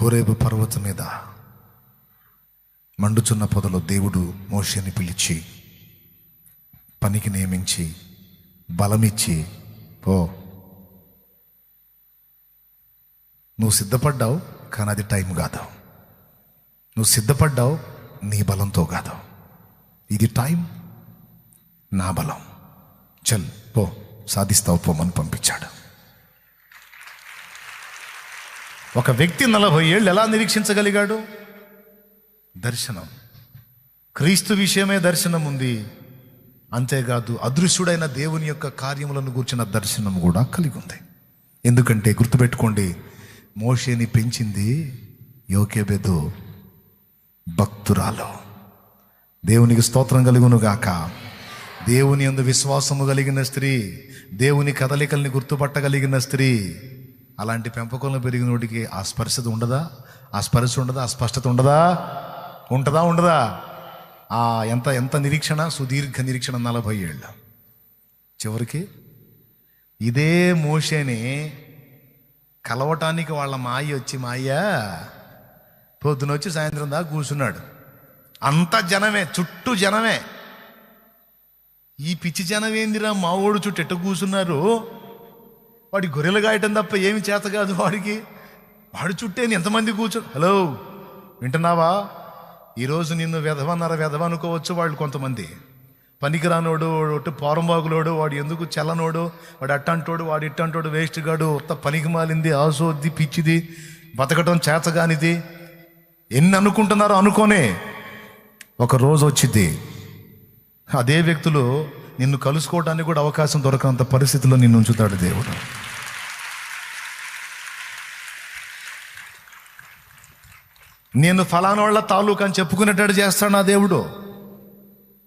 హురేబు పర్వతం మీద మండుచున్న పొదలో దేవుడు మోషని పిలిచి పనికి నియమించి బలమిచ్చి పో నువ్వు సిద్ధపడ్డావు కానీ అది టైం కాదు. నువ్వు సిద్ధపడ్డావు నీ బలంతో కాదు. ఇది టైం నా బలం. చల్ పో సాధిస్తావు పోమని పంపించాడు. ఒక వ్యక్తి నలభై ఏళ్ళు ఎలా నిరీక్షించగలిగాడు? దర్శనం. క్రీస్తు విషయమే దర్శనం ఉంది. అంతేకాదు అదృశ్యుడైన దేవుని యొక్క కార్యములను కూర్చిన దర్శనం కూడా కలిగి ఉంది ఎందుకంటే గుర్తుపెట్టుకోండి మోషేని పెంచింది యోకేబెదు భక్తురాలు. దేవునికి స్తోత్రం కలుగును గాక. దేవుని యందు విశ్వాసము కలిగిన స్త్రీ దేవుని కదలికల్ని గుర్తుపట్టగలిగిన స్త్రీ అలాంటి పెంపకంలో పెరిగిన వాడికి ఆ స్పర్శత ఉండదా? ఆ స్పర్శ ఉండదా? ఆ స్పష్టత ఉండదా? ఉంటుందా? ఉండదా? ఆ ఎంత ఎంత నిరీక్షణ? సుదీర్ఘ నిరీక్షణ నలభై ఏళ్ళు. చివరికి ఇదే మోషేని కలవటానికి వాళ్ళ మాయ వచ్చి మాయ పొద్దున వచ్చి సాయంత్రం దాకా కూర్చున్నాడు. అంత జనమే చుట్టూ జనమే. ఈ పిచ్చి జనం ఏందిరా మా ఓడు చుట్టూ ఎట్ట కూర్చున్నారు? వాడి గొర్రెలు గాయటం తప్ప ఏమి చేత కాదు వాడికి. వాడి చుట్టేని ఎంతమంది కూర్చో హలో వింటున్నావా? ఈరోజు నిన్ను వెధవన్నర వెధవ అనుకోవచ్చు వాళ్ళు కొంతమంది. పనికిరానోడు ఒట్టు పారంబాగులోడు వాడు ఎందుకు చల్లనోడు వాడు అట్టంటోడు వాడు ఇట్టంటోడు వేస్ట్ గాడు ఉత్త పనికి మాలింది ఆసోద్ది పిచ్చిది బతకటం చేతగానిది. ఎన్ని అనుకుంటున్నారో అనుకోనే. ఒక రోజు వచ్చింది అదే వ్యక్తులు నిన్ను కలుసుకోవడానికి కూడా అవకాశం దొరకనంత పరిస్థితిలో నిన్ను ఉంచుతాడు దేవుడు. నేను ఫలానోళ్ళ తాలూకు అని చెప్పుకునేటట్టు చేస్తాడు నా దేవుడు.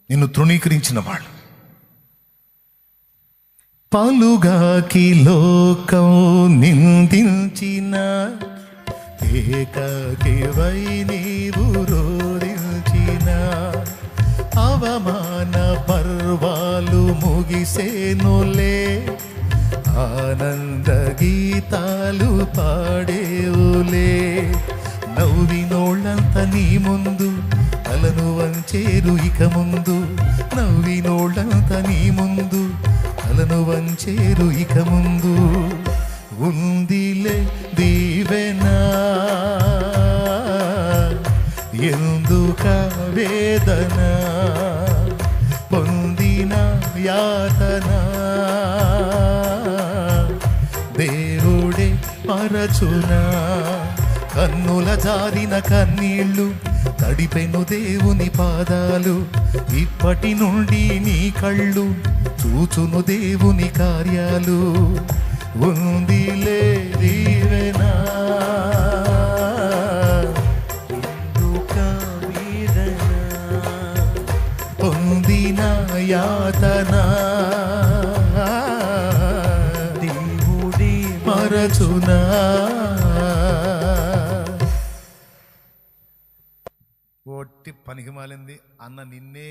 నిన్ను తృణీకరించిన వాళ్ళు పలుగాకి లోకం నిందించిన ఏకాకివై నీవు రోదించిన అవమాన పర్వాలు ముగిసేనులే ఆనంద గీతాలు పాడేవులే నవ్వినోళ్ళంత నీ ముందు తలను వంచేరు ఇక ముందు. నవ్వినోళ్ళంత నీ ముందు తలను వంచేరు ఇక ముందు. ఉందిలే దీవెనా ఎందుక వేదన? పొందిన యాతన దేవుడే మరచునా? కన్నుల జారిన కన్నీళ్ళు తడిపెను దేవుని పాదాలు. ఇప్పటి నుండి నీ కళ్ళు చూచును దేవుని కార్యాలు. ఉందిలే దీవెనా పొందిన యాతన. దేవుడి మరచునా. ఒట్టి పనికి మాలింది అన్న నిన్నే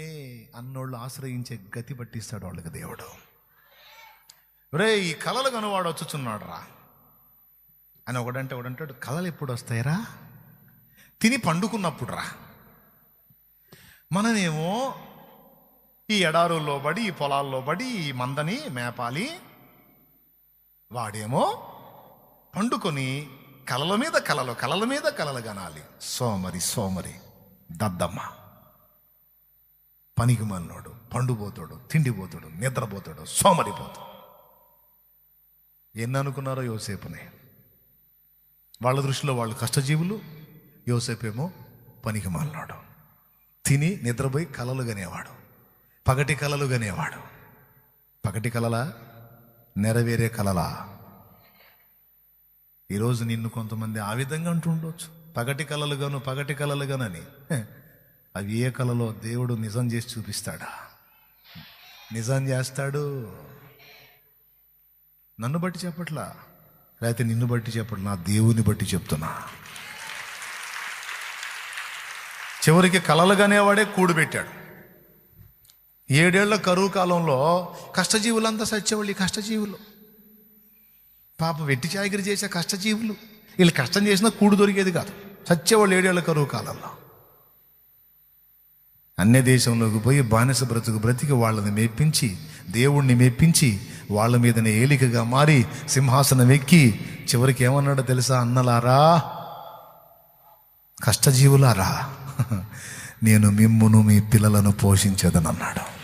అన్నోళ్ళు ఆశ్రయించే గతి పట్టిస్తాడు వాళ్ళకి దేవుడు. రే ఈ కళలు కనువాడు వచ్చుచున్నాడు రా అని ఒకడంటే ఒకడంటాడు కళలు ఎప్పుడు వస్తాయరా? తిని పండుకున్నప్పుడు రా మననేమో ఈ ఎడారుల్లో పడి ఈ పొలాల్లో పడి ఈ మందని మేపాలి. వాడేమో పండుకొని కలల మీద కలలు కలల మీద కలలు కనాలి. సోమరి సోమరి. దద్దమ్మ. పనికి మన్నోడు పండుపోతాడు తిండిపోతాడు నిద్రపోతాడు సోమరిపోతాడు ఎన్ని అనుకున్నారో యోసేపునే. వాళ్ళ దృష్టిలో వాళ్ళు కష్టజీవులు యోసేపేమో పనికి మాలినాడు తిని నిద్రపోయి కలలు గనేవాడు. పగటి కలలు గనేవాడు. పగటి కలలా నెరవేరే కలలా? ఈరోజు నిన్ను కొంతమంది ఆ విధంగా అంటుండొచ్చు పగటి కలలు గాను పగటి కలలుగానని. అవి ఏ కలలో దేవుడు నిజం చేసి చూపిస్తాడా? నిజం చేస్తాడు. నన్ను బట్టి చెప్పట్లా? లేకపోతే నిన్ను బట్టి చెప్పట్లా నా దేవుని బట్టి చెప్తున్నా. చివరికి కలలుగానేవాడే కూడుబెట్టాడు ఏడేళ్ళ కరువు కాలంలో కష్టజీవులంతా సచ్చేవాళ్ళు ఈ కష్టజీవులు. పాప వెట్టి చాకిరి చేసే కష్టజీవులు. వీళ్ళు కష్టం చేసినా కూడు దొరికేది కాదు. చచ్చేవాళ్ళు ఏడేళ్ళ కరువు కాలంలో. అన్య దేశంలోకి పోయి బానిస బ్రతుకు బ్రతికి వాళ్ళని మెప్పించి దేవుణ్ణి మెప్పించి వాళ్ళ మీదనే ఏలికగా మారి సింహాసనం ఎక్కి చివరికి ఏమన్నాడో తెలుసా అన్నలారా? కష్టజీవులారా నేను మిమ్మును మీ పిల్లలను పోషించేదనన్నాడు.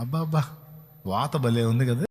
అబ్బా అబ్బా వాత భలే ఉంది కదా.